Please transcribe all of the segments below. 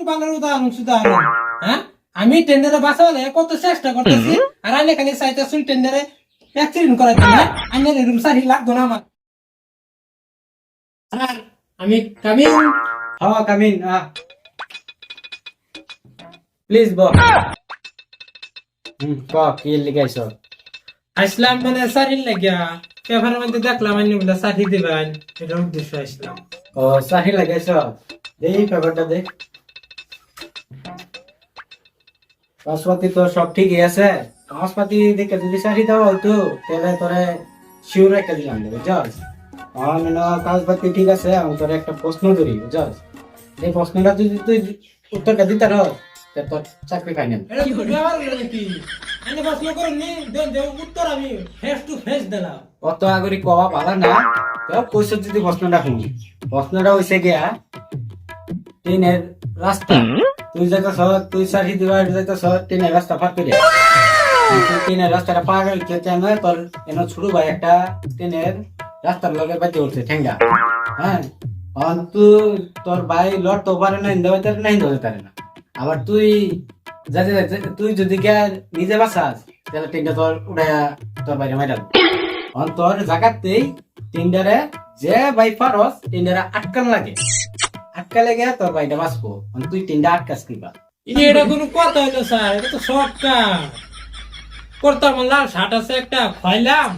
পালার উদাহরণ সুদাহরণ হ্যাঁ? আমি টেন্ডারে বাঁচালে কত চেষ্টা করতেছি আর আমি খালি চাইতেছি টেন্ডারে অ্যাক্সিডেন্ট করাইতে না আমি এরকম সারি লাগতো না আমার। আর আমি কামি হ্যাঁ কামিন প্লিজ বল হুম ক কি লিখাইছ? আসলাম মানে সারির লাগিয়া। পেপারের মধ্যে দেখলাম আমি বলে সারি দিবেন এটা উদ্দেশ্য আসলাম। ও সাহি লাগাইছ? দেই পেপারটা দেখ। কাগজপাতি তো সব ঠিকই আছে। কাগজপাতি দেখে যদি সাহি দাও হয়তো তাহলে তোরে শিওর একটা দিলাম দেবে বুঝছস? আমার মনে হয় কাগজপাতি ঠিক আছে আমি তোরে একটা প্রশ্ন ধরি বুঝছস? এই প্রশ্নটা যদি তুই উত্তরটা দিতে রহ তা তোর চাকরি খাই নেন আমি প্রশ্ন করিনি দেন যে উত্তর আমি ফেস টু ফেস দিলাম। অত আগরি কওয়া ভালো না। তো কইছ যদি প্রশ্নটা শুনি প্রশ্নটা হইছে গিয়া ট্রেনের রাস্তা। তুই যাইতে তুই সারি দিবার যাইতে সহ ট্রেনের রাস্তা ফাট করে ট্রেনের রাস্তাটা পার হইতে চান তোর এন ছোট ভাই একটা ট্রেনের রাস্তার লগে বাইতে উঠছে ঠেঙ্গা হ্যাঁ অন তুই তোর ভাই লড় তো পারে না পারে না হিন্দা পারে না। আবার তুই যাতে যাতে তুই যদি গিয়া নিজে বাসাস তাহলে ট্রেনটা তোর উড়াইয়া তোর বাইরে মাইরা অন তোর জায়গাতেই টিন্ডারে যে বাই পারস টিন্ডারে আটকান লাগে। আটকালে গিয়া তোর বাইটা বাঁচবো। অন তুই টিন্ডা আটকাস কিবা। এটা কোনো কথা হইল স্যার। এটা তো শর্টকাট করতাম লাল শার্ট আছে একটা খাইলাম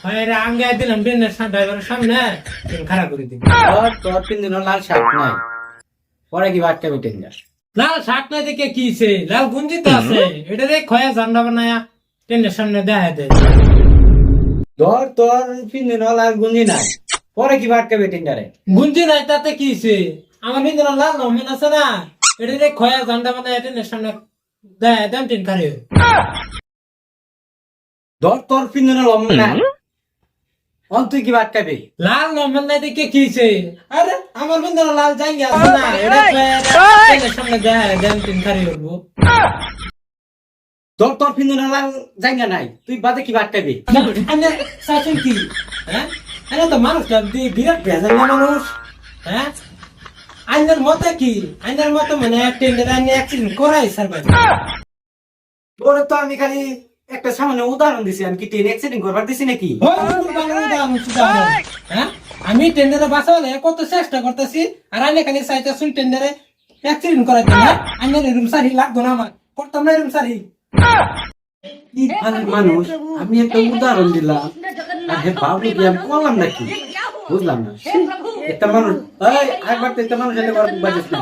খাইরে আঙ্গায় দিলাম ড্রাইভারের সামনে। ট্রেন খারাপ করে দিলাম তোর তোর তিন দিন লাল শার্ট নাই। পরে কিবা আটকাবে টিন্ডা লাল শার্ট না দেখে কি হইছে? লাল গুঞ্জি তো আছে। এটা দেখ খয়া ঝান্ডা বানায়া ট্রেনের সামনে দেখা দেয়। তোর তোর তিন দিন লাল গুঞ্জি নাই। পরে কিবা আটকাবে টিন্ডারে গুঞ্জি নাই তাতে কি হইছে? আমার কিন্তু লাল রমেন আছে না? এটা খয়া ঝান্ডা বানায়া ট্রেনের সামনে দেখা দেন ট্রেন খারে ধর তোর তিন দিন লম নাই অন তুই কিবা আটকাবে লাল রমেন নাই দেখে কি হইছে? আরে আমার কিন্তু লাল জাঙ্গি আছে না। এটা খয়া সামনে দেখা দেন ট্রেন খারে উঠবো তোর তোর তিন দিন লাল জায়গা নাই। তুই বাদে চাইছেন কি? হ্যাঁ? আরে তো মানুষটা বি- বিরাট ভেজাল মানুষ। হ্যাঁ? আইনের মতে কি? আইনের মতে মানে টেন্ডার আইনে অ্যাক্সিডেন্ট করাই স্যার ভাই ওরে তো আমি খালি একটা সামান্য উদাহরণ দিছি আমি কি ট্রেন অ্যাক্সিডেন্ট করবার দিছি নাকি? হ্যাঁ? আমি টেন্ডারে বাঁচালে কত চেষ্টা করতেছি আর আইনে খালি চাইতেছি টেন্ডারে অ্যাক্সিডেন্ট করাই না আইনের রুম সারি লাগতো না আমার। করতাম না রুম সারি। মানুষ? আমি একটা উদাহরণ দিলাম। আর হে বাবু কি আমি করলাম নাকি? বুঝলাম না। একটা মানুষ এই একবার তো একটা মানুষ এলে বাজিস না।